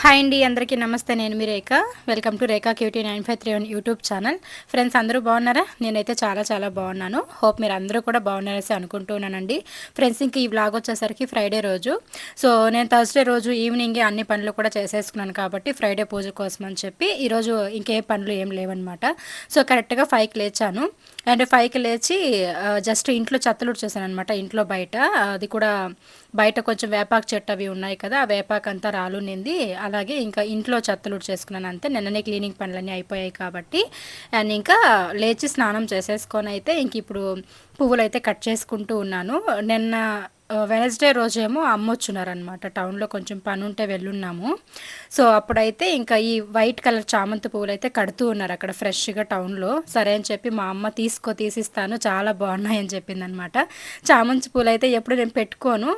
Hi అండి అందరికీ నమస్తే. నేను మీ Rekha. Welcome to Rekha cutie nine five three one YouTube channel. Friends అందరూ బాగున్నారా? నేనైతే చాలా చాలా బాగున్నాను. హోప్ మీరు అందరూ కూడా బాగున్నారని అనుకుంటున్నానండి ఫ్రెండ్స్ ఇంక ఈ బ్లాగ్ వచ్చేసరికి ఫ్రైడే రోజు. సో నేను థర్స్డే రోజు ఈవినింగే అన్ని పనులు కూడా చేసేసుకున్నాను కాబట్టి ఫ్రైడే పూజ కోసం అని చెప్పి ఈరోజు ఇంకే పనులు ఏం లేవన్నమాట. సో కరెక్ట్గా ఫైవ్కి లేచాను. అండ్ ఫైవ్కి లేచి జస్ట్ ఇంట్లో చెత్తలు చేశాను అనమాట ఇంట్లో బయట. అది కూడా బయట కొంచెం వేపాకు చెట్టు అవి ఉన్నాయి కదా ఆ వేపాకు అంతా రాలు నింది అలాగే ఇంకా ఇంట్లో చెత్తలు చేసుకున్నాను అంతే. నిన్ననే క్లీనింగ్ పనులన్నీ అయిపోయాయి కాబట్టి. అండ్ ఇంకా లేచి స్నానం చేసేసుకొని అయితే ఇంక ఇప్పుడు పువ్వులు అయితే కట్ చేసుకుంటూ ఉన్నాను. నిన్న వెనస్డే రోజేమో అమ్మొచ్చున్నారనమాట టౌన్లో కొంచెం పని ఉంటే వెళ్ళున్నాము. సో అప్పుడైతే ఇంకా ఈ వైట్ కలర్ చామంతి పువ్వులు అయితే కడుతూ ఉన్నారు అక్కడ ఫ్రెష్గా టౌన్లో. సరే అని చెప్పి మా అమ్మ తీసుకో తీసిస్తాను చాలా బాగున్నాయని చెప్పిందనమాట చామంతి పూలు అయితే ఎప్పుడు నేను పెట్టుకోను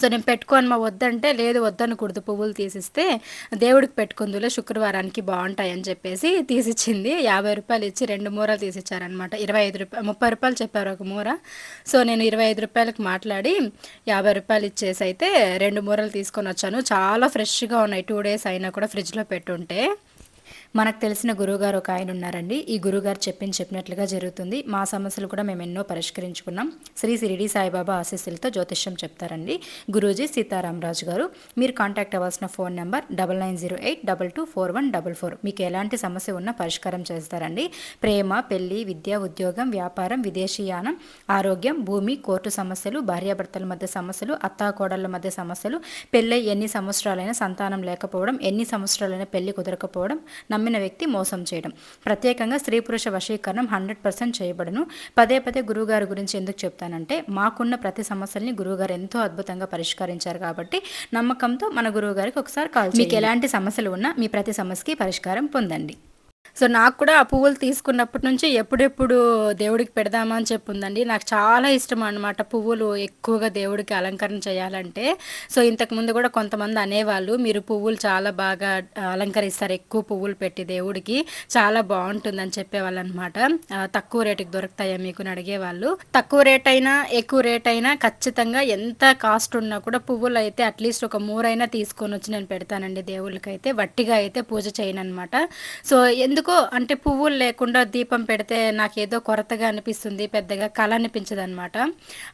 సో నేను పెట్టుకోను మా వద్దంటే లేదు వద్దనకూడదు పువ్వులు తీసిస్తే దేవుడికి పెట్టుకుందులే శుక్రవారానికి బాగుంటాయి అని చెప్పేసి తీసిచ్చింది. యాభై రూపాయలు ఇచ్చి రెండు మూరలు తీసిచ్చారనమాట ఇరవై ఐదు రూపాయలు ముప్పై రూపాయలు చెప్పారు ఒక మూర. సో నేను ఇరవై ఐదు రూపాయలకు మాట్లాడి యాభై రూపాయలు ఇచ్చేసి అయితే రెండు మూరలు తీసుకొని వచ్చాను చాలా ఫ్రెష్గా ఉన్నాయి. టూ డేస్ అయినా కూడా ఫ్రిడ్జ్లో పెట్టుంటే. మనకు తెలిసిన గురువుగారు ఒక ఆయన ఉన్నారండి. ఈ గురువుగారు చెప్పింది చెప్పినట్లుగా జరుగుతుంది. మా సమస్యలు కూడా మేము ఎన్నో పరిష్కరించుకున్నాం. శ్రీ సిరిడి సాయిబాబా ఆశీస్సులతో జ్యోతిష్యం చెప్తారండి. గురూజీ సీతారామరాజు గారు మీరు కాంటాక్ట్ అవ్వాల్సిన phone number double nine zero eight double two four one double four. మీకు ఎలాంటి సమస్య ఉన్నా పరిష్కారం చేస్తారండి. ప్రేమ పెళ్ళి విద్య ఉద్యోగం వ్యాపారం విదేశీయానం ఆరోగ్యం భూమి కోర్టు సమస్యలు భార్యాభర్తల మధ్య సమస్యలు అత్తాకోడళ్ళ మధ్య సమస్యలు పెళ్ళై ఎన్ని సంవత్సరాలైనా సంతానం లేకపోవడం ఎన్ని సంవత్సరాలైనా పెళ్ళి కుదరకపోవడం నమ్మిన వ్యక్తి మోసం చేయడం. ప్రత్యేకంగా స్త్రీ పురుష వశీకరణం హండ్రెడ్ పర్సెంట్ చేయబడను. పదే పదే గురువుగారి గురించి ఎందుకు చెప్తానంటే మాకున్న ప్రతి సమస్యల్ని గురువుగారు ఎంతో అద్భుతంగా పరిష్కరించారు కాబట్టి నమ్మకంతో మన గురువుగారికి ఒకసారి కాల్ మీకు ఎలాంటి సమస్యలు ఉన్నా మీ ప్రతి సమస్యకి పరిష్కారం పొందండి. సో నాకు కూడా ఆ పువ్వులు తీసుకున్నప్పటి నుంచి ఎప్పుడెప్పుడు దేవుడికి పెడదామా అని చెప్పుందండి. నాకు చాలా ఇష్టం అనమాట పువ్వులు ఎక్కువగా దేవుడికి అలంకరణ చేయాలంటే. సో ఇంతకుముందు కూడా కొంతమంది అనేవాళ్ళు మీరు పువ్వులు చాలా బాగా అలంకరిస్తారు ఎక్కువ పువ్వులు పెట్టి దేవుడికి చాలా బాగుంటుందని చెప్పేవాళ్ళు అనమాట తక్కువ రేటుకి దొరుకుతాయా మీకు అడిగేవాళ్ళు. తక్కువ రేట్ అయినా ఎక్కువ రేట్ అయినా ఖచ్చితంగా ఎంత కాస్ట్ ఉన్నా కూడా పువ్వులు అయితే అట్లీస్ట్ ఒక మూరైనా తీసుకొని వచ్చి నేను పెడతానండి దేవుళ్ళకైతే. వట్టిగా అయితే పూజ చేయను అనమాట సో ఎందుకు ఎందుకో అంటే పువ్వులు లేకుండా దీపం పెడితే నాకు ఏదో కొరతగా అనిపిస్తుంది పెద్దగా కళ అనిపించదు అనమాట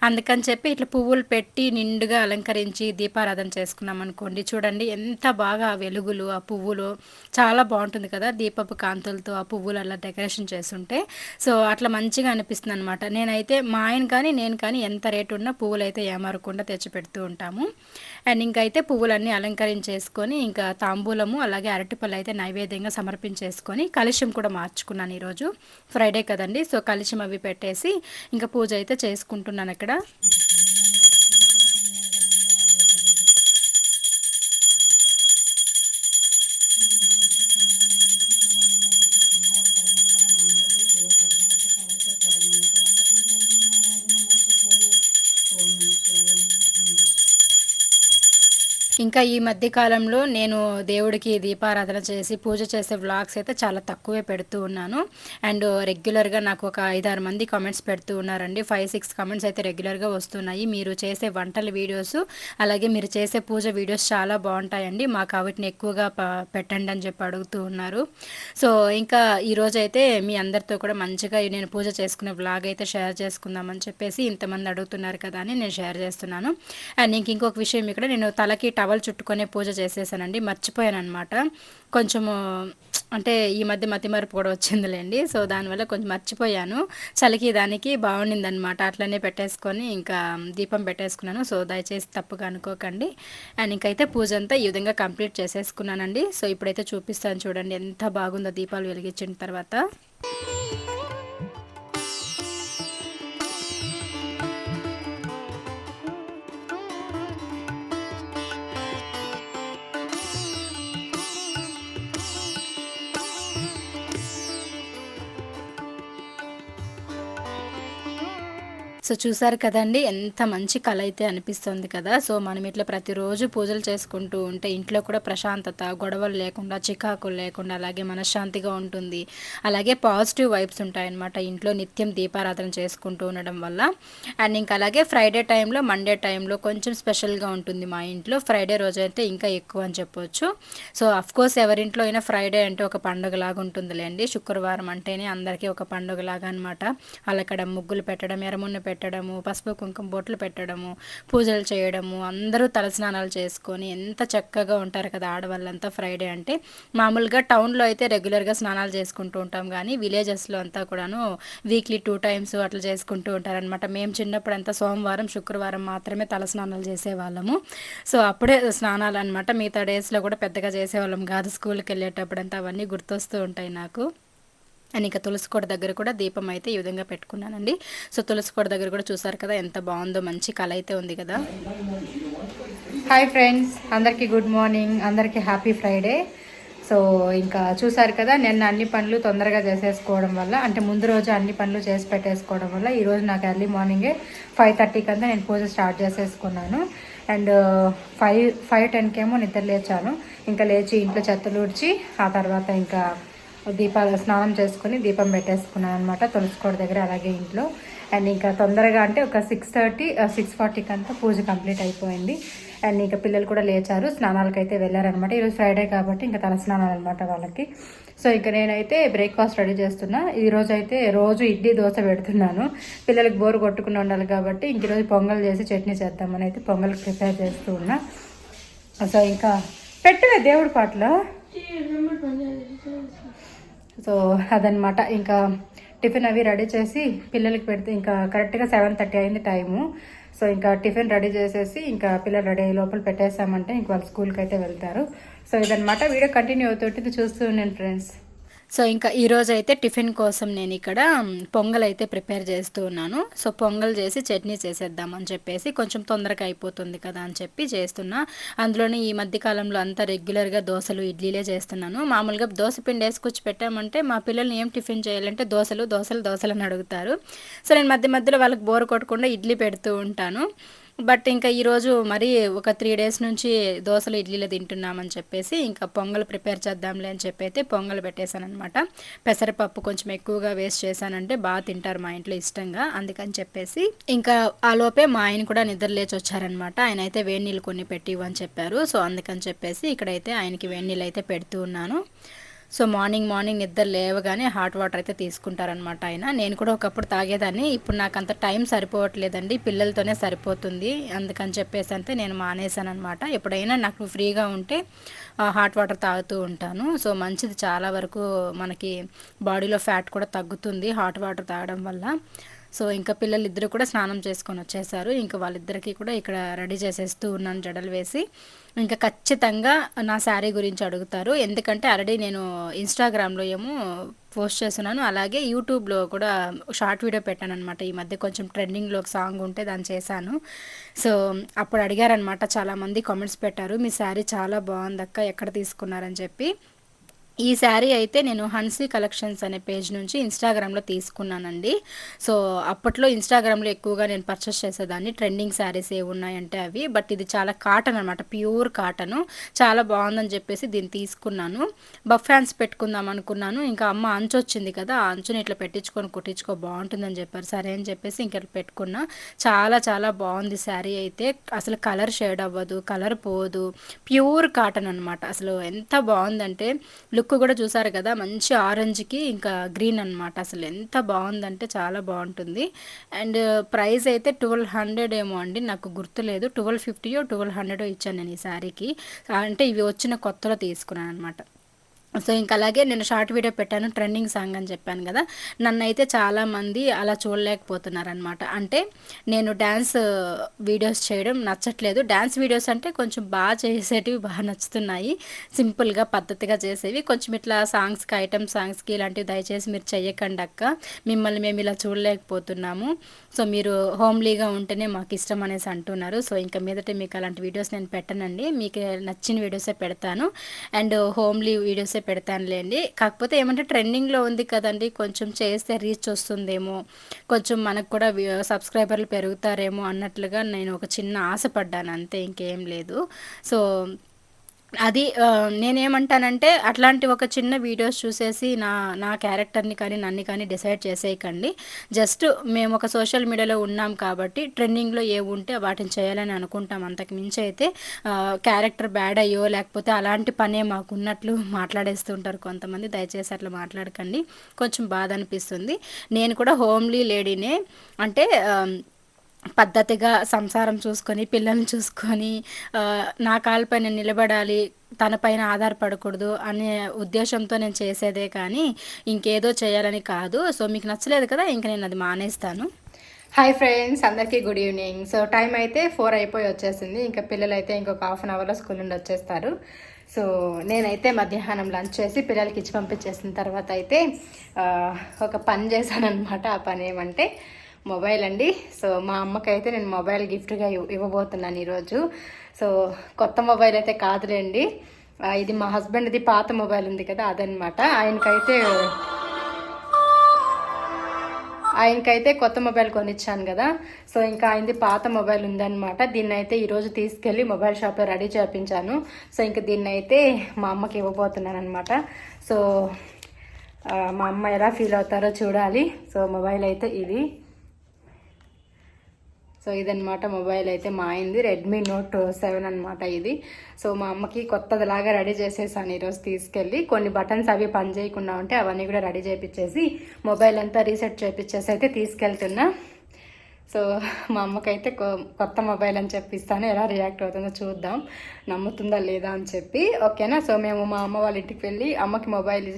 అందుకని చెప్పి ఇట్లా పువ్వులు పెట్టి నిండుగా అలంకరించి దీపారాధన చేసుకున్నాం అనుకోండి. చూడండి ఎంత బాగా వెలుగులు ఆ పువ్వులు చాలా బాగుంటుంది కదా దీపపు కాంతులతో ఆ పువ్వులు అలా డెకరేషన్ చేస్తుంటే. సో అట్లా మంచిగా అనిపిస్తుంది అనమాట నేనైతే మా ఆయన కానీ నేను కానీ ఎంత రేటు ఉన్నా పువ్వులు అయితే ఏమారకుండా తెచ్చి పెడుతూ ఉంటాము. అండ్ ఇంకైతే పువ్వులన్నీ అలంకరించేసుకొని ఇంకా తాంబూలము అలాగే అరటిపళ్ళు అయితే నైవేద్యంగా సమర్పించేసుకొని కలుష్యం కూడా మార్చుకున్నాను ఈరోజు. ఫ్రైడే కదండి. సో కలుష్యం అవి పెట్టేసి ఇంకా పూజ అయితే చేసుకుంటున్నాను అక్కడ. ఇంకా ఈ మధ్య కాలంలో నేను దేవుడికి దీపారాధన చేసి పూజ చేసే వ్లాగ్స్ అయితే చాలా తక్కువే పెడుతూ ఉన్నాను. అండ్ రెగ్యులర్గా నాకు ఒక ఐదారు మంది కామెంట్స్ పెడుతూ ఉన్నారండి. ఫైవ్ సిక్స్ కామెంట్స్ అయితే రెగ్యులర్గా వస్తున్నాయి. మీరు చేసే వంటల వీడియోస్ అలాగే మీరు చేసే పూజ వీడియోస్ చాలా బాగుంటాయండి. మాకు వాటిని ఎక్కువగా పెట్టండి అని చెప్పి అడుగుతూ ఉన్నారు. సో ఇంకా ఈరోజు అయితే మీ అందరితో కూడా మంచిగా నేను పూజ చేసుకునే బ్లాగ్ అయితే షేర్ చేసుకుందామని చెప్పేసి ఇంతమంది అడుగుతున్నారు కదా అని నేను షేర్ చేస్తున్నాను. అండ్ ఇంక ఇంకొక విషయం ఇక్కడ నేను తలకి టవల్ చుట్టుకునే పూజ చేసేసానండి. మర్చిపోయాను అనమాట కొంచెము అంటే ఈ మధ్య మతిమరుపు కూడా వచ్చిందిలేండి. సో దానివల్ల కొంచెం మర్చిపోయాను. చలికి దానికి బాగుండిందనమాట అట్లనే పెట్టేసుకొని ఇంకా దీపం పెట్టేసుకున్నాను. సో దయచేసి తప్పుగా అనుకోకండి. అండ్ ఇంకైతే పూజ అంతా ఈ విధంగా కంప్లీట్ చేసేసుకున్నానండి. సో ఇప్పుడైతే చూపిస్తాను చూడండి ఎంత బాగుందో దీపాలు వెలిగించిన తర్వాత. సో చూసారు కదండి ఎంత మంచి కళ అయితే అనిపిస్తుంది కదా. సో మనం ఇట్లా ప్రతిరోజు పూజలు చేసుకుంటూ ఉంటే ఇంట్లో కూడా ప్రశాంతత గొడవలు లేకుండా చికాకులు లేకుండా అలాగే మనశ్శాంతిగా ఉంటుంది. అలాగే పాజిటివ్ వైబ్స్ ఉంటాయన్నమాట ఇంట్లో నిత్యం దీపారాధన చేసుకుంటూ ఉండడం వల్ల. అండ్ ఇంకా అలాగే ఫ్రైడే టైంలో మండే టైంలో కొంచెం స్పెషల్గా ఉంటుంది మా ఇంట్లో. ఫ్రైడే రోజు అయితే ఇంకా ఎక్కువ అని చెప్పొచ్చు. సో కోర్స్ ఎవరింట్లో అయినా ఫ్రైడే అంటే ఒక పండుగ లాగా ఉంటుందిలేండి. శుక్రవారం అంటేనే అందరికీ ఒక పండుగ లాగా అనమాట అక్కడ ముగ్గులు పెట్టడం ఎరమున్న పెట్టడము పసుపు కుంకుమ బొట్లు పెట్టడము పూజలు చేయడము అందరూ తలస్నానాలు చేసుకొని ఎంత చక్కగా ఉంటారు కదా ఆడవాళ్ళంతా ఫ్రైడే అంటే. మామూలుగా టౌన్లో అయితే రెగ్యులర్గా స్నానాలు చేసుకుంటూ ఉంటాం కానీ విలేజెస్లో అంతా కూడాను వీక్లీ టూ టైమ్స్ అట్లా చేసుకుంటూ ఉంటారనమాట మేము చిన్నప్పుడు అంతా సోమవారం శుక్రవారం మాత్రమే తలస్నానాలు చేసేవాళ్ళము. సో అప్పుడే స్నానాలు అనమాట మిగతా డేస్లో కూడా పెద్దగా చేసేవాళ్ళం. కాదు స్కూల్కి వెళ్ళేటప్పుడు అంతా అవన్నీ గుర్తొస్తూ ఉంటాయి నాకు. అండ్ ఇంకా తులసికోట దగ్గర కూడా దీపం అయితే ఈ విధంగా పెట్టుకున్నానండి. సో తులసికోట దగ్గర కూడా చూసారు కదా ఎంత బాగుందో మంచి కళ అయితే ఉంది కదా. హాయ్ ఫ్రెండ్స్ అందరికీ గుడ్ మార్నింగ్ అందరికీ హ్యాపీ ఫ్రైడే సో ఇంకా చూసారు కదా నిన్న అన్ని పనులు తొందరగా చేసేసుకోవడం వల్ల అంటే ముందు రోజు అన్ని పనులు చేసి పెట్టేసుకోవడం వల్ల ఈరోజు నాకు ఎర్లీ మార్నింగే ఫైవ్ థర్టీ కంతా నేను పూజ స్టార్ట్ చేసేసుకున్నాను. అండ్ ఫైవ్ ఫైవ్ టెన్కేమో నిద్ర లేచాను. ఇంకా లేచి ఇంట్లో చెత్తలు ఊడ్చి ఆ తర్వాత ఇంకా దీపాలు స్నానం చేసుకుని దీపం పెట్టేసుకున్నాను అనమాట తులసికోట దగ్గర అలాగే ఇంట్లో. అండ్ ఇంకా తొందరగా అంటే ఒక సిక్స్ థర్టీ సిక్స్ ఫార్టీకి అంతా పూజ కంప్లీట్ అయిపోయింది. అండ్ ఇంకా పిల్లలు కూడా లేచారు. స్నానాలకు అయితే వెళ్ళారనమాట ఈరోజు ఫ్రైడే కాబట్టి ఇంకా తల స్నానాలు అనమాట వాళ్ళకి. సో ఇక నేనైతే బ్రేక్ఫాస్ట్ రెడీ చేస్తున్నా. ఈరోజు అయితే రోజు ఇడ్లీ దోశ పెడుతున్నాను. పిల్లలకి బోరు కొట్టుకుని ఉండాలి కాబట్టి ఇంక ఈరోజు పొంగల్ చేసి చట్నీ చేద్దామని అయితే పొంగల్ ప్రిపేర్ చేస్తూ ఉన్నా. సో ఇంకా పెట్టలే దేవుడి పాటలో. సో అదనమాట ఇంకా టిఫిన్ అవి రెడీ చేసి పిల్లలకి పెడితే ఇంకా కరెక్ట్గా సెవెన్ థర్టీ అయింది టైము. సో ఇంకా టిఫిన్ రెడీ చేసేసి ఇంకా పిల్లలు రెడీ అయ్యే లోపల పెట్టేసామంటే ఇంక వాళ్ళు స్కూల్కి అయితే వెళ్తారు. సో ఇదనమాట వీడియో కంటిన్యూ అవుతుంటుంది చూస్తూ ఉన్నాను ఫ్రెండ్స్. సో ఇంకా ఈరోజు అయితే టిఫిన్ కోసం నేను ఇక్కడ పొంగల్ అయితే ప్రిపేర్ చేస్తూ ఉన్నాను. సో పొంగల్ చేసి చట్నీ చేసేద్దామని చెప్పేసి కొంచెం తొందరగా అయిపోతుంది కదా అని చెప్పి చేస్తున్నా. అందులోనే ఈ మధ్య కాలంలో అంతా రెగ్యులర్గా దోశలు ఇడ్లీలే చేస్తున్నాను. మామూలుగా దోశ పిండి వేసుకొచ్చి పెట్టామంటే మా పిల్లల్ని ఏం టిఫిన్ చేయాలంటే దోశలు దోశలు దోశలు అని అడుగుతారు. సో నేను మధ్య మధ్యలో వాళ్ళకి బోర్ కొట్టకుండా ఇడ్లీ పెడుతూ ఉంటాను. బట్ ఇంకా ఈరోజు మరి ఒక త్రీ డేస్ నుంచి దోశలు ఇడ్లీలు తింటున్నామని చెప్పేసి ఇంకా పొంగల్ ప్రిపేర్ చేద్దాంలే అని చెప్పి అయితే పొంగల్ పెట్టేశానమాట పెసరపప్పు కొంచెం ఎక్కువగా వేస్ట్ చేశానంటే బాగా తింటారు మా ఇంట్లో ఇష్టంగా అందుకని చెప్పేసి ఇంకా ఆ లోపే మా ఆయన కూడా నిద్ర లేచి వచ్చారనమాట ఆయన అయితే వేడి నీళ్ళు కొన్ని పెట్టి ఇవ్వని చెప్పారు. సో అందుకని చెప్పేసి ఇక్కడైతే ఆయనకి వేడి నీళ్ళు అయితే పెడుతూ ఉన్నాను. సో మార్నింగ్ మార్నింగ్ నిద్ర లేవగానే హాట్ వాటర్ అయితే తీసుకుంటారనమాట ఆయన. నేను కూడా ఒకప్పుడు తాగేదాన్ని. ఇప్పుడు నాకు అంత టైం సరిపోవట్లేదండి. పిల్లలతోనే సరిపోతుంది. అందుకని చెప్పేసి అంతే నేను మానేశాను అనమాట ఎప్పుడైనా నాకు ఫ్రీగా ఉంటే హాట్ వాటర్ తాగుతూ ఉంటాను. సో మంచిది చాలా వరకు మనకి బాడీలో ఫ్యాట్ కూడా తగ్గుతుంది హాట్ వాటర్ తాగడం వల్ల. సో ఇంకా పిల్లలు ఇద్దరు కూడా స్నానం చేసుకొని వచ్చేసారు. ఇంకా వాళ్ళిద్దరికీ కూడా ఇక్కడ రెడీ చేసేస్తూ ఉన్నాను జడలు వేసి. ఇంకా ఖచ్చితంగా నా శారీ గురించి అడుగుతారు. ఎందుకంటే ఆల్రెడీ నేను ఇన్స్టాగ్రామ్లో ఏమో పోస్ట్ చేస్తున్నాను. అలాగే యూట్యూబ్లో కూడా షార్ట్ వీడియో పెట్టాను అనమాట ఈ మధ్య కొంచెం ట్రెండింగ్లో ఒక సాంగ్ ఉంటే దాన్ని చేశాను. సో అప్పుడు అడిగారనమాట చాలామంది కామెంట్స్ పెట్టారు. మీ శారీ చాలా బాగుందక్క ఎక్కడ తీసుకున్నారని చెప్పి. ఈ శారీ అయితే నేను హన్సీ కలెక్షన్స్ అనే పేజ్ నుంచి ఇన్స్టాగ్రామ్లో తీసుకున్నానండి. సో అప్పట్లో ఇన్స్టాగ్రామ్లో ఎక్కువగా నేను పర్చేస్ చేసేదాన్ని. ట్రెండింగ్ శారీస్ ఏ ఉన్నాయంటే అవి. బట్ ఇది చాలా కాటన్ అనమాట ప్యూర్ కాటను చాలా బాగుందని చెప్పేసి దీన్ని తీసుకున్నాను. బఫ్ హ్యాండ్స్ పెట్టుకుందాం అనుకున్నాను. ఇంకా అమ్మ అంచు వచ్చింది కదా ఆ అంచుని ఇట్లా పెట్టించుకొని కుట్టించుకో బాగుంటుందని చెప్పారు. సరే అని చెప్పేసి ఇంకా పెట్టుకున్నా. చాలా చాలా బాగుంది శారీ అయితే. అసలు కలర్ షేడ్ అవ్వదు కలర్ పోదు. ప్యూర్ కాటన్ అనమాట అసలు ఎంత బాగుందంటే లుక్ కూడా చూసారు కదా మంచి ఆరెంజ్కి ఇంకా గ్రీన్ అనమాట అసలు ఎంత బాగుందంటే చాలా బాగుంటుంది. అండ్ ప్రైస్ అయితే ట్వెల్వ్ హండ్రెడ్ ఏమో అండి నాకు గుర్తులేదు. ట్వెల్వ్ ఫిఫ్టీయో ట్వెల్వ్ హండ్రెడో ఇచ్చాను నేను ఈ శారీకి. అంటే ఇవి వచ్చిన కొత్తలో తీసుకున్నాను అనమాట సో ఇంకా అలాగే నేను షార్ట్ వీడియో పెట్టాను ట్రెండింగ్ సాంగ్ అని చెప్పాను కదా. నన్ను అయితే చాలామంది అలా చూడలేకపోతున్నారనమాట అంటే నేను డ్యాన్స్ వీడియోస్ చేయడం నచ్చట్లేదు. డ్యాన్స్ వీడియోస్ అంటే కొంచెం బాగా చేసేటివి బాగా నచ్చుతున్నాయి. సింపుల్గా పద్ధతిగా చేసేవి. కొంచెం ఇట్లా సాంగ్స్కి ఐటమ్ సాంగ్స్కి ఇలాంటివి దయచేసి మీరు చెయ్యకండి అక్క. మిమ్మల్ని మేము ఇలా చూడలేకపోతున్నాము. సో మీరు హోమ్లీగా ఉంటేనే మాకు ఇష్టం అనేసి అంటున్నారు. సో ఇంకా మీదట మీకు అలాంటి వీడియోస్ నేను పెట్టనండి. మీకు నచ్చిన వీడియోసే పెడతాను. అండ్ హోమ్లీ వీడియోసే పెడతానులేండి కాకపోతే ఏమంటే ట్రెండింగ్లో ఉంది కదండి కొంచెం చేస్తే రీచ్ వస్తుందేమో కొంచెం మనకు కూడా సబ్స్క్రైబర్లు పెరుగుతారేమో అన్నట్లుగా నేను ఒక చిన్న ఆశపడ్డాను అంతే ఇంకేం లేదు. సో అది నేనేమంటానంటే అట్లాంటి ఒక చిన్న వీడియోస్ చూసేసి నా నా క్యారెక్టర్ని కానీ నన్ను కానీ డిసైడ్ చేసేయకండి. జస్ట్ మేము ఒక సోషల్ మీడియాలో ఉన్నాం కాబట్టి ట్రెండింగ్లో ఏ ఉంటే వాటిని చేయాలని అనుకుంటాం. అంతకు మించి అయితే క్యారెక్టర్ బ్యాడ్ అయ్యో లేకపోతే అలాంటి పనే మాకున్నట్లు మాట్లాడేస్తుంటారు కొంతమంది. దయచేసి అట్లా మాట్లాడకండి. కొంచెం బాధ అనిపిస్తుంది. నేను కూడా హోమ్లీ లేడీనే. అంటే పద్ధతిగా సంసారం చూసుకొని పిల్లల్ని చూసుకొని నా కాళ్ళపైన నిలబడాలి తనపైన ఆధారపడకూడదు అనే ఉద్దేశంతో నేను చేసేదే కానీ ఇంకేదో చేయాలని కాదు. సో మీకు నచ్చలేదు కదా ఇంక నేను అది మానేస్తాను. హాయ్ ఫ్రెండ్స్ అందరికీ గుడ్ ఈవినింగ్ సో టైం అయితే ఫోర్ అయిపోయి వచ్చేసింది. ఇంకా పిల్లలు అయితే ఇంకొక హాఫ్ అన్ అవర్లో స్కూల్ నుండి వచ్చేస్తారు. సో నేనైతే మధ్యాహ్నం లంచ్ చేసి పిల్లలకి ఇచ్చి పంపించేసిన తర్వాత అయితే ఒక పని చేశాను అనమాట ఆ పని ఏమంటే మొబైల్ అండి. సో మా అమ్మకైతే నేను మొబైల్ గిఫ్ట్గా ఇవ్వబోతున్నాను ఈరోజు. సో కొత్త మొబైల్ అయితే కాదులేండి. ఇది మా హస్బెండ్ది పాత మొబైల్ ఉంది కదా అదనమాట ఆయనకైతే ఆయనకైతే కొత్త మొబైల్ కొనిచ్చాను కదా. సో ఇంకా ఆయనది పాత మొబైల్ ఉందన్నమాట. దీన్ని అయితే ఈరోజు తీసుకెళ్ళి మొబైల్ షాప్లో రెడీ చేయించాను సో ఇంకా దీన్ని అయితే మా అమ్మకి ఇవ్వబోతున్నాను అనమాట సో మా అమ్మ ఎలా ఫీల్ అవుతారో చూడాలి. సో మొబైల్ అయితే ఇది. సో ఇదనమాట మొబైల్ అయితే మా అయింది రెడ్మీ నోట్ సెవెన్ అనమాట ఇది. సో మా అమ్మకి కొత్తదిలాగా రెడీ చేసేసాను ఈరోజు తీసుకెళ్ళి. కొన్ని బటన్స్ అవి పని చేయకుండా ఉంటే అవన్నీ కూడా రెడీ చేపించేసి మొబైల్ అంతా రీసెట్ చేపించేసి అయితే తీసుకెళ్తున్నా. సో మా అమ్మకైతే కొ- కొత్త మొబైల్ అని చెప్పిస్తాను. ఎలా రియాక్ట్ అవుతుందో చూద్దాం. నమ్ముతుందా లేదా అని చెప్పి. ఓకేనా? సో మేము మా అమ్మ వాళ్ళ ఇంటికి వెళ్ళి అమ్మకి మొబైల్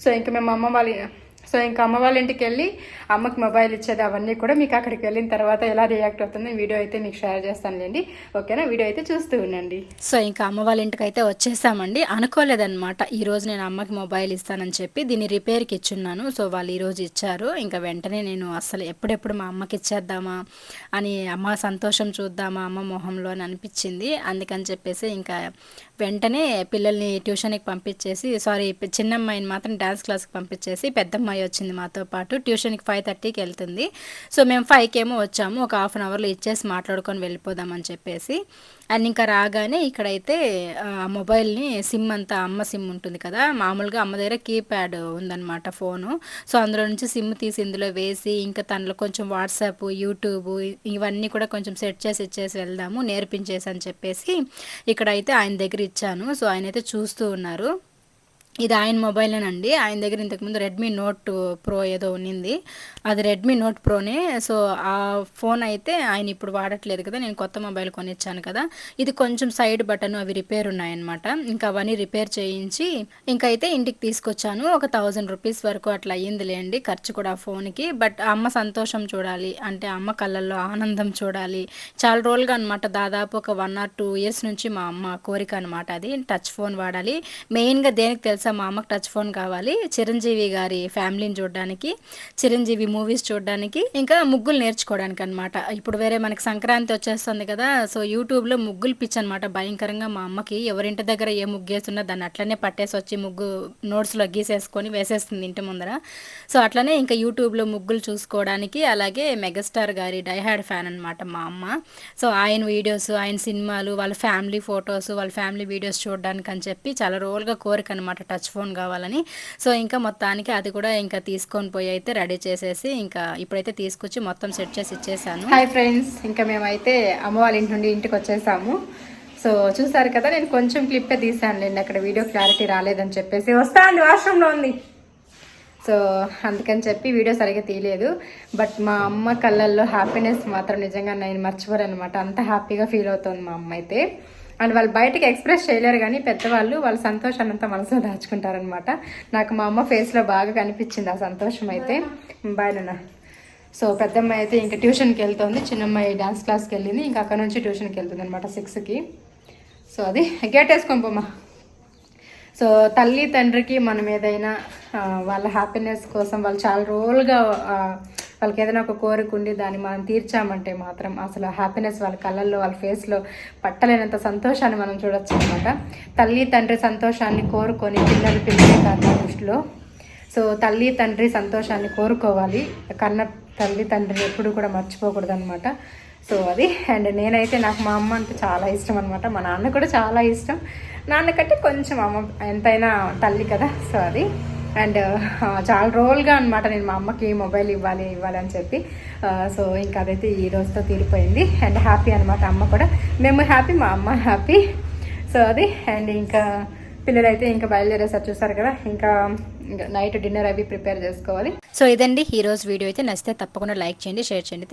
సో ఇంకా మేము అమ్మ వాళ్ళ సో ఇంకా అమ్మ వాళ్ళ ఇంటికి వెళ్ళి అమ్మకి మొబైల్ ఇచ్చేది అవన్నీ కూడా మీకు అక్కడికి వెళ్ళిన తర్వాత ఎలా రియాక్ట్ అవుతుందో వీడియో అయితే మీకు షేర్ చేస్తానులేండి ఓకేనా? వీడియో అయితే చూస్తూ ఉండండి. సో ఇంకా అమ్మ వాళ్ళ ఇంటికి అయితే వచ్చేసామండి. అనుకోలేదన్నమాట. ఈరోజు నేను అమ్మకి మొబైల్ ఇస్తానని చెప్పి దీన్ని రిపేర్కి ఇచ్చున్నాను. సో వాళ్ళు ఈరోజు ఇచ్చారు. ఇంకా వెంటనే నేను అసలు ఎప్పుడెప్పుడు మా అమ్మకి ఇచ్చేద్దామా అని అమ్మ సంతోషం చూద్దామా అమ్మ మొహంలో అని అనిపించింది. అందుకని చెప్పేసి ఇంకా వెంటనే పిల్లల్ని ట్యూషన్కి పంపించేసి సారీ చిన్నమ్మాయిని మాత్రం డ్యాన్స్ క్లాస్కి పంపించేసి పెద్దమ్మాయి వచ్చింది మాతో పాటు. ట్యూషన్కి ఫైవ్ థర్టీకి వెళ్తుంది. సో మేము ఫైవ్కి ఏమో వచ్చాము. ఒక హాఫ్ అన్ అవర్లో ఇచ్చేసి మాట్లాడుకొని వెళ్ళిపోదామని చెప్పేసి. అండ్ ఇంకా రాగానే ఇక్కడైతే ఆ, మొబైల్ని సిమ్ అంతా అమ్మ సిమ్ ఉంటుంది కదా మామూలుగా అమ్మ దగ్గర కీప్యాడ్ ఉందన్నమాట ఫోను. సో అందులో నుంచి సిమ్ తీసి ఇందులో వేసి ఇంకా తనలో కొంచెం వాట్సాప్ యూట్యూబ్ ఇవన్నీ కూడా కొంచెం సెట్ చేసి ఇచ్చేసి వెళ్దాము నేర్పించేసి అని చెప్పేసి ఇక్కడైతే ఆయన దగ్గర ఇచ్చాను. సో ఆయన అయితే చూస్తూ ఉన్నారు. ఇది ఆయన మొబైలేనండి. ఆయన దగ్గర ఇంతకుముందు రెడ్మీ నోట్ ప్రో ఏదో ఉన్నింది. అది రెడ్మీ నోట్ ప్రోనే సో ఆ ఫోన్ అయితే ఆయన ఇప్పుడు వాడట్లేదు కదా. నేను కొత్త మొబైల్ కొనిచ్చాను కదా. ఇది కొంచెం సైడ్ బటన్ అవి రిపేర్ ఉన్నాయన్నమాట. ఇంకా అవన్నీ రిపేర్ చేయించి ఇంకా అయితే ఇంటికి తీసుకొచ్చాను. ఒక థౌజండ్ రూపీస్ వరకు అట్లా అయ్యిందిలేండి ఖర్చు కూడా ఆ ఫోన్కి. బట్ అమ్మ సంతోషం చూడాలి. అంటే అమ్మ కళ్ళల్లో ఆనందం చూడాలి. చాలా రోజులుగా అనమాట దాదాపు ఒక వన్ ఆర్ టూ ఇయర్స్ నుంచి మా అమ్మ కోరిక అనమాట అది. టచ్ ఫోన్ వాడాలి. మెయిన్గా దేనికి తెలుసా మా అమ్మకి టచ్ ఫోన్ కావాలి. చిరంజీవి గారి ఫ్యామిలీని చూడడానికి చిరంజీవి మూవీస్ చూడడానికి ఇంకా ముగ్గులు నేర్చుకోవడానికి అనమాట ఇప్పుడు వేరే మనకి సంక్రాంతి వచ్చేస్తుంది కదా సో యూట్యూబ్లో ముగ్గులు పిచ్ అనమాట భయంకరంగా మా అమ్మకి. ఎవరింటి దగ్గర ఏ ముగ్గు వేస్తున్నా దాన్ని అట్లనే పట్టేసి వచ్చి ముగ్గు నోట్స్లో గీసేసుకొని వేసేస్తుంది ఇంటి ముందర. సో అట్లనే ఇంకా యూట్యూబ్లో ముగ్గులు చూసుకోవడానికి అలాగే మెగాస్టార్ గారి డైహాడ్ ఫ్యాన్ అనమాట మా అమ్మ. సో ఆయన వీడియోస్ ఆయన సినిమాలు వాళ్ళ ఫ్యామిలీ ఫొటోస్ వాళ్ళ ఫ్యామిలీ వీడియోస్ చూడడానికి అని చెప్పి చాలా రోజులుగా కోరిక అనమాట టచ్ ఫోన్ కావాలని. సో ఇంకా మొత్తానికి అది కూడా ఇంకా తీసుకొని పోయి అయితే రెడీ చేసేసి ఇంకా ఇప్పుడైతే తీసుకొచ్చి మొత్తం సెట్ చేసి ఇచ్చేసాను. హాయ్ ఫ్రెండ్స్ ఇంకా మేమైతే అమ్మ వాళ్ళ ఇంటి నుండి ఇంటికి వచ్చేసాము. సో చూసారు కదా నేను కొంచెం క్లిప్పే తీసాను నేను అక్కడ వీడియో క్లారిటీ రాలేదని చెప్పేసి వస్తా అండి వాష్రూమ్లో ఉంది. సో అందుకని చెప్పి వీడియో సరిగ్గా తీయలేదు. బట్ మా అమ్మ కళ్ళల్లో హ్యాపీనెస్ మాత్రం నిజంగా నేను మర్చిపోరు అనమాట అంత హ్యాపీగా ఫీల్ అవుతుంది మా అమ్మ అయితే. అండ్ వాళ్ళు బయటకి ఎక్స్ప్రెస్ చేయలేరు కానీ పెద్దవాళ్ళు వాళ్ళ సంతోషాన్ని అంతా మనసులో దాచుకుంటారనమాట నాకు మా అమ్మ ఫేస్లో బాగా కనిపించింది ఆ సంతోషం అయితే. బాయ్ నాన్న. సో పెద్దమ్మాయి అయితే ఇంకా ట్యూషన్కి వెళ్తుంది. చిన్నమ్మాయి డ్యాన్స్ క్లాస్కి వెళ్ళింది. ఇంకా అక్కడ నుంచి ట్యూషన్కి వెళ్తుంది అనమాట సిక్స్కి. సో అది గేట్ వేసుకొని పోమ్మా సో తల్లి తండ్రికి మనం ఏదైనా వాళ్ళ హ్యాపీనెస్ కోసం వాళ్ళు చాలా రోజులుగా వాళ్ళకి ఏదైనా ఒక కోరిక ఉండి దాన్ని మనం తీర్చామంటే మాత్రం అసలు హ్యాపీనెస్ వాళ్ళ కళ్ళల్లో వాళ్ళ ఫేస్లో పట్టలేనంత సంతోషాన్ని మనం చూడొచ్చు అనమాట తల్లి తండ్రి సంతోషాన్ని కోరుకొని పిల్లలు పిల్లలే కాదు దృష్టిలో. సో తల్లి తండ్రి సంతోషాన్ని కోరుకోవాలి. కన్న తల్లి తండ్రిని ఎప్పుడు కూడా మర్చిపోకూడదు అనమాట సో అది. అండ్ నేనైతే నాకు మా అమ్మ అంటే చాలా ఇష్టం అనమాట మా నాన్న కూడా చాలా ఇష్టం. నాన్నకంటే కొంచెం అమ్మ ఎంతైనా తల్లి కదా. సో అది. అండ్ చాలా రోజులుగా అనమాట నేను మా అమ్మకి మొబైల్ ఇవ్వాలి ఇవ్వాలి అని చెప్పి. సో ఇంకా అదైతే ఈ రోజుతో తీరిపోయింది. అండ్ హ్యాపీ అనమాట అమ్మ కూడా. మేము హ్యాపీ మా అమ్మ హ్యాపీ. సో అది. అండ్ ఇంకా పిల్లలు అయితే ఇంకా బయలుదేరేసారు చూసారు కదా. ఇంకా నైట్ డిన్నర్ అవి ప్రిపేర్ చేసుకోవాలి. సో ఇదండి. ఈ రోజు వీడియో అయితే నచ్చితే తప్పకుండా లైక్ చేయండి షేర్ చేయండి.